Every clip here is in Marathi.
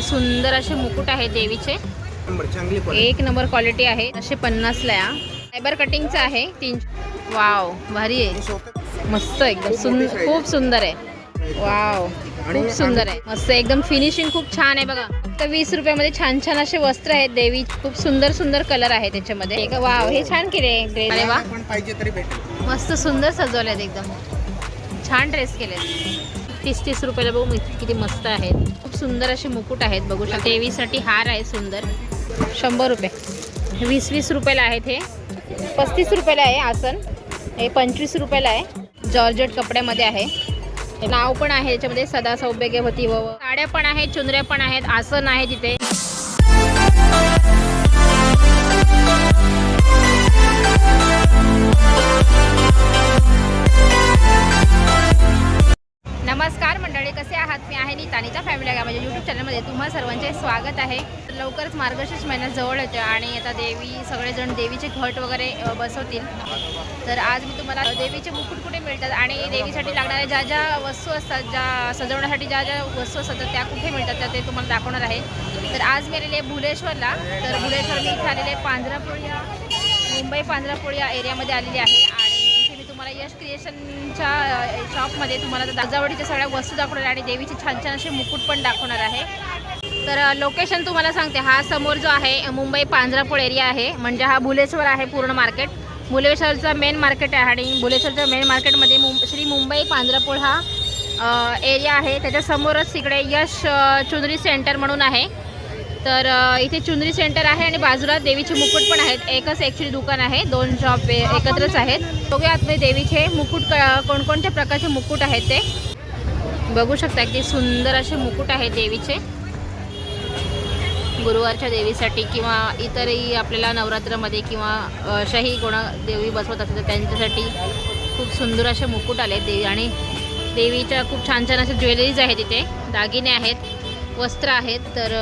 किती सुंदर असे मुकुट आहेत देवीचे. एक नंबर क्वालिटी आहे. असे पन्नासला या. फायबर कटिंगचं आहे. तीन वाव भारी आहे. मस्त एकदम. सुंदर खूप सुंदर आहे. वाव खूप सुंदर आहे. मस्त एकदम फिनिशिंग खूप छान आहे बघा. फक्त वीस रुपयामध्ये छान छान असे वस्त्र आहेत देवी. खूप सुंदर सुंदर कलर आहे त्याच्यामध्ये. वाव हे छान केले ड्रेस अरे वा. मस्त सुंदर सजवले आहेत एकदम. छान ड्रेस केले तीस तीस रुपयाला बघू किती मस्त आहेत. खूप सुंदर असे मुकुट आहेत बघू शकता. देवीसाठी हार आहे सुंदर. शंभर रुपये. वीस वीस रुपयाला आहेत हे. पस्तीस रुपयाला आहे आसन. हे पंचवीस रुपयाला आहे. जॉर्जेट कपड्यामध्ये आहे. नाव पण आहे याच्यामध्ये. सदा सौभाग्यवती व. साड्या पण आहेत चुनऱ्या पण आहेत आसन आहे तिथे. सर्वांचे स्वागत आहे. तर लवकरच मार्गशीर्ष महिन्यात जवळ येतो आणि आता देवी सगळेजण देवीचे घट वगैरे बसवतील. तर आज मी तुम्हाला देवीचे मुकुट कुठे मिळतात आणि देवीसाठी लागणाऱ्या ज्या ज्या वस्तू असतात ज्या सजवण्यासाठी ज्या ज्या वस्तू असतात त्या कुठे मिळतात त्या ते तुम्हाला दाखवणार आहे. तर आज मी आलेले भुलेश्वरला. तर भुलेश्वर मी इथे आलेले आहे या मुंबई पांझरापोळी या एरियामध्ये आलेली आहे. आणि तुम्हाला यश क्रिएशनच्या शॉपमध्ये तुम्हाला दाजावडीच्या सगळ्या वस्तू दाखवणार आहे आणि देवीचे छान छान असे मुकुट पण दाखवणार आहे. तर लोकेशन तुम्हाला सांगते. हा समोर जो आहे मुंबई पांढरापोळ एरिया आहे. म्हणजे हा भुलेश्वर आहे पूर्ण मार्केट भुलेश्वरचा मेन मार्केट आहे आणि भुलेश्वरच्या मेन मार्केटमध्ये मुं श्री मुंबई पांढरापोळ हा एरिया आहे. त्याच्यासमोरच तिकडे यश चुंदरी चुनरी सेंटर म्हणून आहे. तर इथे चुनरी सेंटर आहे आणि बाजूला देवीचे मुकुट पण आहेत. एकच ॲक्च्युली दुकान आहे. दोन शॉप एकत्रच आहेत. बघूयात मी देवीचे मुकुट क- कोणकोणत्या प्रकारचे मुकुट आहेत ते. बघू शकता अगदी सुंदर असे मुकुट आहेत देवीचे. गुरुवारच्या देवीसाठी किंवा इतरही आपल्याला नवरात्रामध्ये किंवा अशाही कोणा देवी बसवत असेल तर त्यांच्यासाठी खूप सुंदर असे मुकुट आले देवी. आणि देवीच्या खूप छान छान असे ज्वेलरीज आहेत इथे. दागिने आहेत वस्त्र आहेत तर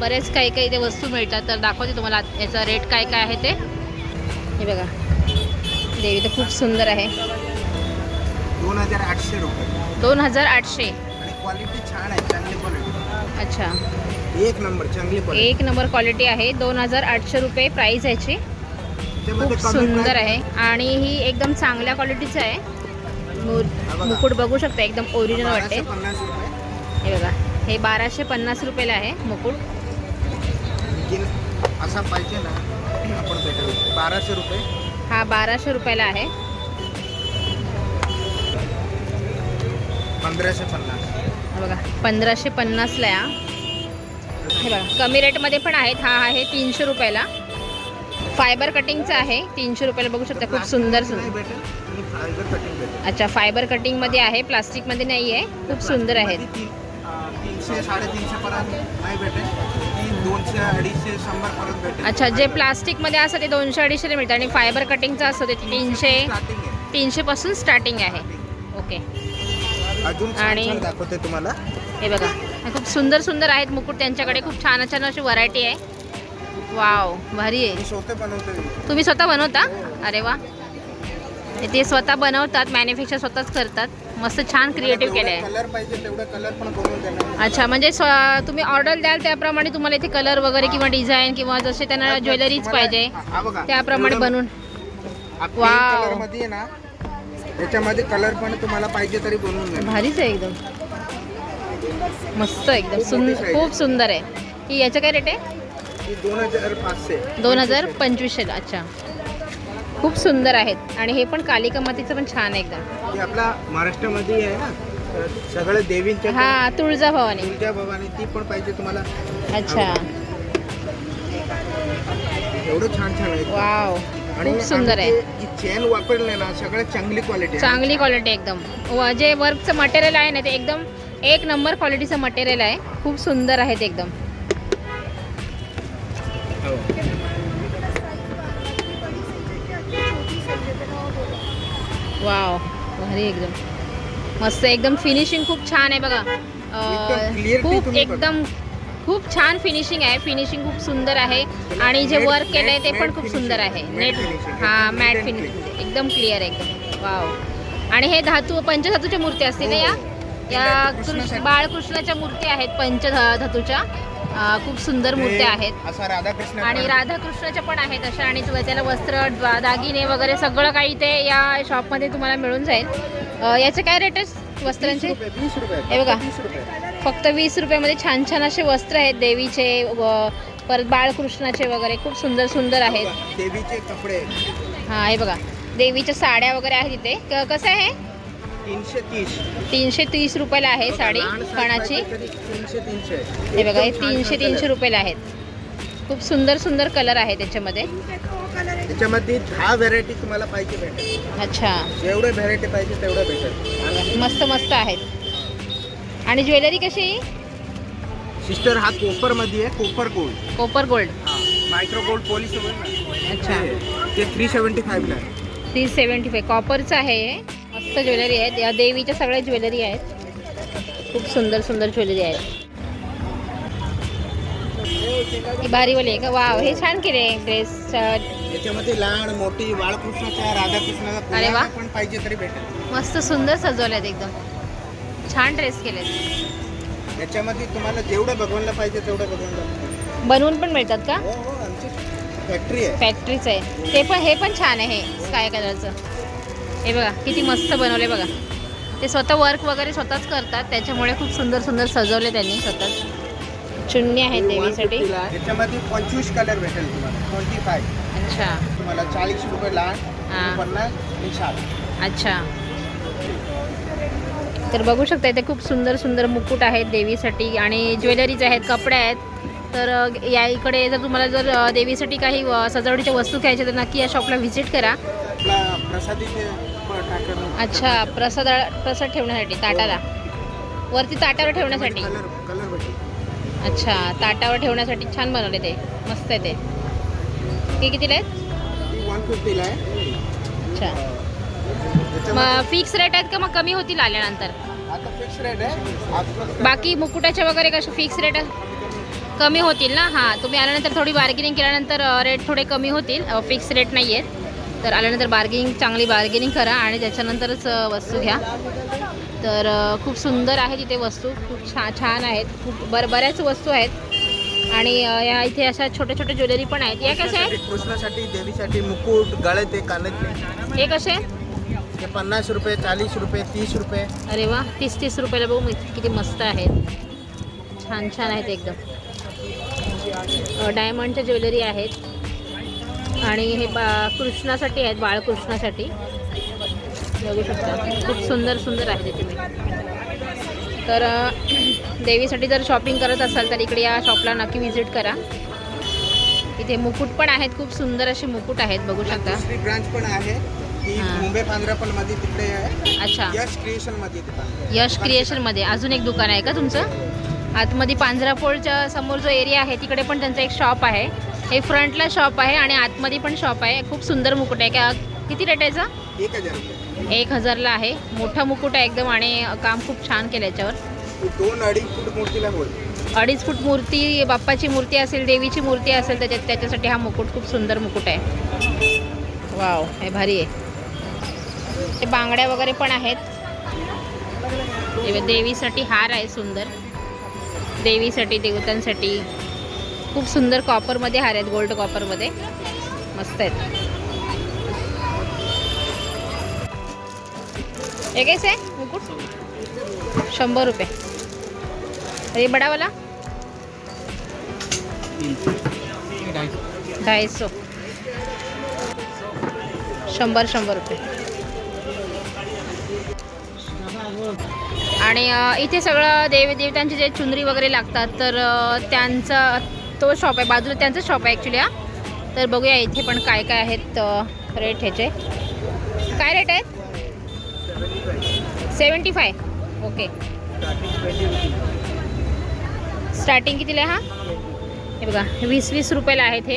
बरेच काही काही इथे वस्तू मिळतात. तर दाखवते तुम्हाला याचा रेट काय काय आहे ते. हे बघा. देवी तर खूप सुंदर आहे. दोन हजार आठशे रुपये. दोन हजार आठशे. क्वालिटी छान आहे चांगली क्वालिटी अच्छा. एक नंबर चांगली क्वालिटी एक नंबर क्वालिटी आहे. दोन हजार आठशे रुपये प्राईस याची. खूप सुंदर आहे. आणि ही एकदम चांगल्या क्वालिटीचं आहे. मुकुट बघू शकता एकदम ओरिजिनल वाटते. हे बघा हे बाराशे पन्नास रुपयाला आहे मुकुट. असा पाहिजे ना आपण भेटेल बाराशे रुपये. हा बाराशे रुपयाला आहे. पंधराशे पन्नास. हे बघा पंधराशे पन्नासला या. हे बघा कमी रेटमध्ये पण आहेत. हा आहे तीनशे रुपयाला. फायबर कटिंगचा आहे तीनशे रुपयाला बघू शकता खूप सुंदर सुंदर. अच्छा फायबर कटिंगमध्ये आहे प्लास्टिकमध्ये नाही आहे खूप सुंदर आहेत. अच्छा जे प्लास्टिकमध्ये असतं ते दोनशे अडीचशेला मिळतं आणि फायबर कटिंगचं असतं ते तीनशे तीनशेपासून स्टार्टिंग आहे. ओके अजून आणि- दाखवते तुम्हाला. हे बघा. खूप सुंदर सुंदर आहेत मुकुट त्यांच्याकडे. खूप छान छान अशी व्हरायटी आहे. वाव भारी आहे. तुम्ही स्वतः बनवता? अरे वा. ते स्वतः बनवतात मॅन्युफॅक्चर स्वतःच करतात. मस्त छान क्रिएटिव्ह केलं आहे. अच्छा म्हणजे स्व- तुम्ही ऑर्डर द्याल त्याप्रमाणे तुम्हाला इथे कलर वगैरे किंवा डिझाईन किंवा जसे त्यांना ज्वेलरीज तुम्हाला- पाहिजे त्याप्रमाणे बनवून. वाव. color मध्ये आहे ना याच्यामध्ये कलर पण तुम्हाला पाहिजे तरी बनवून भारीच आहे एकदम. मस्त एकदम खूप सुंदर खूप सुंदर आहे. ही याचं काय रेट आहे? दोन हजार पाचशे. दोन हजार पंचवीसशेला अच्छा. खूप सुंदर आहेत. आणि हे पण कालिका मातीचं पण छान आहे एकदम. आपला महाराष्ट्रामध्ये आहे ना? सगळं देवींच्या हा तुळजाभवानी तुळजा भवानी ती पण पाहिजे तुम्हाला. अच्छा. एवढं छान छान आहे. वाव. खूप सुंदर आहे. जी चेन वापरले ना सगळ्यात चांगली क्वालिटी चांगली क्वालिटी एकदम. जे वर्कचं मटेरियल आहे ना ते एकदम एक नंबर क्वालिटीचं मटेरियल आहे. खूप सुंदर आहेत एकदम. वाव भारी एकदम. मस्त एकदम फिनिशिंग खूप छान आहे बघा. खूप. एकदम खूप छान फिनिशिंग आहे. फिनिशिंग खूप सुंदर आहे. आणि जे वर्क केलं आहे ते पण खूप. सुंदर आहे. नेट. हां मॅट फिनिशिंग एकदम क्लिअर आहे एकदम. वाव. आणि हे धातू पंचधातूच्या मूर्ती असतील ना या? या कृष्ण. बाळकृष्णाच्या मूर्ती आहेत पंचधातूच्या. खूप सुंदर मूर्त्या आहेत. राधाकृष्ण आणि राधाकृष्णाच्या पण आहेत अशा आणि तु- त्याला वस्त्र दागिने वगैरे सगळं काही इथे या शॉपमध्ये तुम्हाला मिळून जाईल. याचे काय रेट आहे वस्त्रांचे? हे बघा. फक्त वीस रुपयामध्ये छान छान असे वस्त्र आहेत. देवीचे परत बाळकृष्णाचे वगैरे खूप सुंदर सुंदर आहेत. देवीचे कपडे. हां हे बघा. देवीच्या साड्या वगैरे आहेत इथे. कसं आहे? तीनशे तीस. तीनशे तीस रुपयाला आहे साडी तरी तीनशे तीनशे हे बघा हे तीनशे तीनशे. रुपयाला आहेत. खूप सुंदर सुंदर कलर आहे त्याच्यामध्ये. त्याच्यामध्ये दहा व्हेरायटी तुम्हाला पाहिजे भेटेल. अच्छा. जेवढे व्हेरायटी पाहिजे तेवढं भेटेल. मस्त मस्त आहेत. आणि ज्वेलरी कशी? सिस्टर हा कोपरमध्ये आहे copper gold copper gold micro gold polish अच्छा. ते थ्री सेवन्टी फाईव्हला थ्री सेवन्टी फाय कॉपरचं आहे. मस्त ज्वेलरी आहेत. या देवीच्या सगळ्या ज्वेलरी आहेत. खूप सुंदर सुंदर ज्वेलरी आहेत. ही भारीवाली आहे का? वाव हे छान केले ड्रेस त्याच्यामध्ये लहान मोठी बाळकृष्णाच्या राधाकृष्णाचा अरे वा. पण पाहिजे तरी भेटेल. मस्त सुंदर सजवल्यात एकदम. छान ड्रेस केलेत. त्याच्यामध्ये तुम्हाला जेवढं भगवानला पाहिजे तेवढं भगवानला बनवून पण मिळतात का? हो हो फॅक्टरी आहे. फॅक्टरीच आहे. ते पण हे पण छान आहे स्काय कलरचं हे बघा किती मस्त बनवले बघा. ते स्वतः वर्क वगैरे स्वतःच करतात त्याच्यामुळे खूप सुंदर सुंदर सजवले त्यांनी स्वतःच. चुन्नी आहेत देवीसाठी त्याच्यामध्ये पंचवीस कलर भेटेल तुम्हाला ट्वेंटी फाय अच्छा. तुम्हाला चाळीस रुपये लहान. पन्नास अच्छा. तर बघू शकता इथे खूप सुंदर सुंदर मुकुट आहेत देवीसाठी आणि ज्वेलरीज आहेत कपडे आहेत. तर या इकडे जर तुम्हाला जर देवीसाठी काही सजावटीच्या वस्तू घ्यायच्या तर नक्की या शॉपला व्हिजिट करा. आपला प्रसादीचे प- टाकून- अच्छा प्रसाद प्रसाद ठेवण्यासाठी ताटाला? वरती ताटावर ठेवण्यासाठी? अच्छा ताटावर ठेवण्यासाठी छान बनवले ते. मस्त आहे ते. हे कितीला आहेत? आहे अच्छा. मग फिक्स रेट आहेत का? मग कमी होतील आल्यानंतर? बाकी मुकुटाचे वगैरे कसे फिक्स रेट कमी होतील ना? हां तुम्ही आल्यानंतर थोडी बार्गेनिंग केल्यानंतर रेट थोडे कमी होतील. फिक्स रेट नाही आहेत तर आल्यानंतर बार्गेनिंग चांगली बार्गेनिंग करा आणि त्याच्यानंतरच वस्तू घ्या. तर खूप सुंदर आहे तिथे वस्तू. खूप छान छान आहेत. खूप बर बऱ्याच वस्तू आहेत. आणि या इथे अशा छोट्या छोट्या ज्वेलरी पण आहेत. या कशा आहेत? कृष्णासाठी देवीसाठी मुकुट गळे ते कानातले. हे कसे ते पन्नास रुपये चाळीस रुपये तीस रुपये. अरे वा तीस तीस रुपयाला बघू किती मस्त आहेत. छान छान आहेत एकदम. डायमंडच्या ज्वेलरी आहेत. आणि हे बा कृष्णासाठी आहेत बाळकृष्णासाठी. बघू शकता. खूप सुंदर सुंदर आहे तिथे. मी तर देवीसाठी जर शॉपिंग करत असाल तर इकडे या शॉपला नक्की व्हिजिट करा. इथे मुकुट पण आहेत खूप सुंदर असे मुकुट आहेत बघू शकता. ब्रांच पण आहे ती हां. मुंबई पांढरापणमध्ये तिकडे आहे. अच्छा. यश क्रिएशनमध्ये यश क्रिएशनमध्ये अजून एक दुकान आहे का तुमचं? आतमध्ये पांझरापोळच्या समोर जो एरिया आहे तिकडे पण त्यांचं एक शॉप आहे. हे फ्रंटला शॉप आहे आणि आतमध्ये पण शॉप आहे. खूप सुंदर मुकुट आहे. का किती रेट आहे याचा? एक हजारला आहे. मोठा मुकुट आहे एकदम आणि काम खूप छान केलं याच्यावर. दोन अडीच फूट मूर्तीला अडीच फूट मूर्ती बाप्पाची मूर्ती असेल देवीची मूर्ती असेल त्याच्यात त्याच्यासाठी हा मुकुट खूप सुंदर मुकुट आहे. वाव हे भारी आहे. ते बांगड्या वगैरे पण आहेत. देवीसाठी हार आहे सुंदर. देवीसाठी देवतांसाठी. खूप सुंदर कॉपरमध्ये हार आहेत गोल्ड कॉपरमध्ये मस्त आहेत. हे कैसे आहे? मुकुट? शंभर रुपये. अरे बडावाला? ढायसो शंभर शंभर रुपये. आणि इथे सगळं देव देवतांचे जे चुनरी वगैरे लागतात तर त्यांचं त्यांचा तो शॉप आहे. बाजूला त्यांचं शॉप आहे ॲक्च्युली हा. तर बघूया इथे पण काय काय आहेत रेट ह्याचे. काय रेट आहेत? सेवन्टी फाय ओके स्टार्टिंग कितीला आहे हा? हे बघा वीस वीस रुपयाला आहेत हे.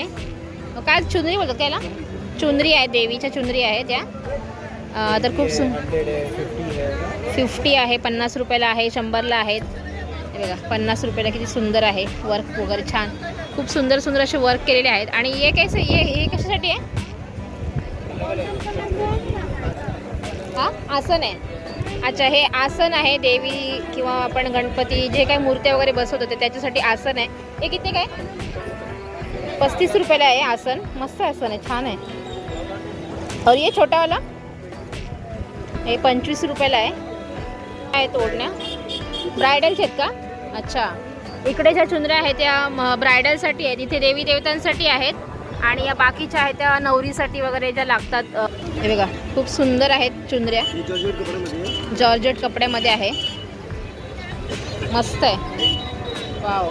काय चुनरी बोलतात त्याला चुनरी आहे देवीच्या चुनरी आहे त्या तर खूप सुं फिफ्टी आहे पन्नास रुपयाला आहे शंभरला आहेत. हे बघा पन्नास रुपयाला किती सुंदर आहे वर्क वगैरे छान. खूप सुंदर सुंदर असे वर्क केलेले आहेत. आणि हे काय हे हे कशासाठी आहे? हा? आसन आहे. अच्छा हे आसन आहे देवी किंवा आपण गणपती जे काही मूर्त्या वगैरे बसवत होते त्याच्यासाठी आसन आहे. हे किती काय? पस्तीस रुपयाला आहे आसन. मस्त आसन आहे छान आहे. और ये छोटावाला? हे पंचवीस रुपयाला आहे. काय तोडण्या. ब्रायडल्स आहेत का? अच्छा. इकडे ज्या चुंदऱ्या आहेत त्या ब्रायडलसाठी आहेत. इथे देवी देवतांसाठी आहेत. आणि या बाकीच्या आहेत त्या नवरीसाठी वगैरे ज्या लागतात हे बघा खूप सुंदर आहेत चुंदऱ्या जॉर्जेट कपड्यामध्ये आहे. मस्त आहे. वाव.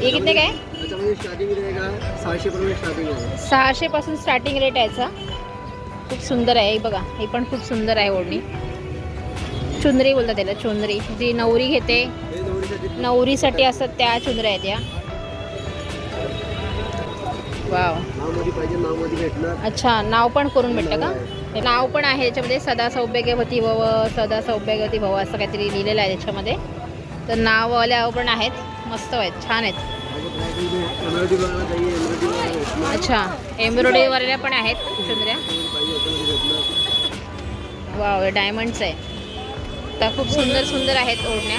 हे किती काय? सहाशे पासून स्टार्टिंग रेट आहे खूप सुंदर आहे हे बघा. हे पण खूप सुंदर आहे ओढणी. चुंदरी बोलतात त्याला चुंदरी जी नवरी घेते नवरीसाठी असतात त्या चुंदऱ्या आहेत या. वाव. अच्छा नाव पण करून भेटतं का? हे नाव पण आहे त्याच्यामध्ये सदा सौभाग्यवती भव सदा सौभाग्यवती भव असं काहीतरी लिहिलेलं आहे त्याच्यामध्ये तर नाववाल्या पण आहेत मस्त आहेत छान आहेत. अच्छा एम्ब्रॉयडरीवाल्या पण आहेत याच्यामध्ये भेटणार वाव डायमंडचं आहे. शकता खूप सुंदर सुंदर आहेत ओढण्या.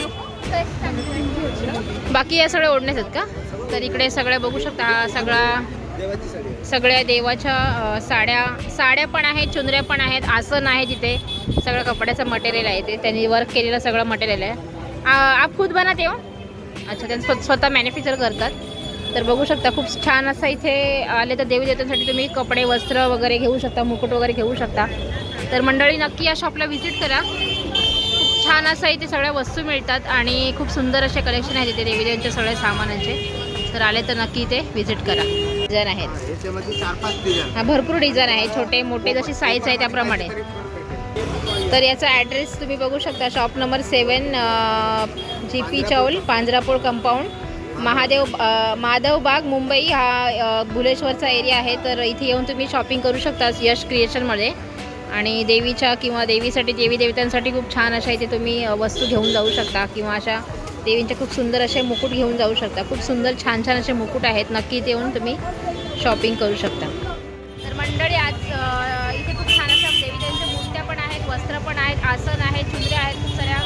बाकी या सगळ्या ओढण्याच आहेत का? तर इकडे सगळ्या बघू शकता. हा सगळा सगळ्या देवाच्या साड्या साड्या पण आहेत चुनऱ्या पण आहेत आसन आहे तिथे सगळं कपड्याचं मटेरियल आहे ते. त्यांनी वर्क केलेलं सगळं मटेरियल आहे. आप खुद बनाते हो? अच्छा त्यांचं स्व स्वतः मॅन्युफॅक्चर करतात. तर बघू शकता खूप छान असं इथे आले तर देवी देवतांसाठी तुम्ही कपडे वस्त्र वगैरे घेऊ शकता मुकुट वगैरे घेऊ शकता. तर मंडळी नक्की या शॉपला व्हिजिट करा. छान असं इथे सगळ्या वस्तू मिळतात आणि खूप सुंदर असे कलेक्शन आहेत इथे देवी देवांच्या सगळ्या सामानांचे. तर आले तर नक्की इथे व्हिजिट करा. डिझाईन आहेत. हा भरपूर डिझाईन आहे. छोटे मोठे जशी साईज आहे त्याप्रमाणे. तर याचा ॲड्रेस तुम्ही बघू शकता. Shop number seven G P chawl Panjarapur compound Mahadev Madhav Baug Mumbai. हा भुलेश्वरचा एरिया आहे. तर इथे येऊन तुम्ही शॉपिंग करू शकता यश क्रिएशनमध्ये आणि देवीच्या किंवा देवीसाठी देवी देवतांसाठी खूप छान अशा इथे तुम्ही वस्तू घेऊन जाऊ शकता किंवा अशा देवींचे खूप सुंदर असे मुकुट घेऊन जाऊ शकता. खूप सुंदर छान छान असे मुकुट आहेत. नक्की इथे येऊन तुम्ही शॉपिंग करू शकता. तर मंडळी आज इथे खूप छान अशा देवी देवीच्या मूर्त्या पण आहेत वस्त्र पण आहेत आसन आहेत चुंदऱ्या आहेत खूप साऱ्या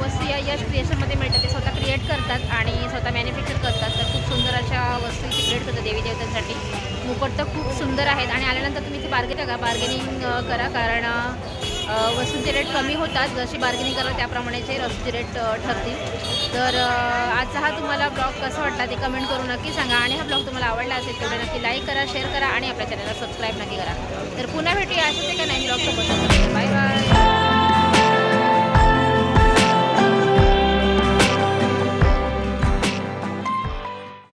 वस्तू या यश क्रिएशनमध्ये मिळतात. ते स्वतः क्रिएट करतात आणि स्वतः मॅन्युफॅक्चर करतात. तर खूप सुंदर अशा वस्तू इथे क्रिएट करतात देवी देवतांसाठी. मुकुट तर खूप सुंदर आहेत. आणि आल्यानंतर तुम्ही इथे बार्गेन करा. बार्गेनिंग करा कारण वस्तूंचे रेट कमी होतात. जशी बार्गेनिंग कराल त्याप्रमाणेचे वस्तूचे रेट ठरतील. तर आजचा हा तुम्हाला ब्लॉग कसा वाटला ते कमेंट करून नक्की सांगा. आणि हा ब्लॉग तुम्हाला आवडला असेल तेवढं नक्की लाईक करा शेअर करा आणि आपल्या चॅनलला सबस्क्राईब नक्की करा. तर पुन्हा भेटूया. असेल ते का नाही ब्लॉग सोबत बाय बाय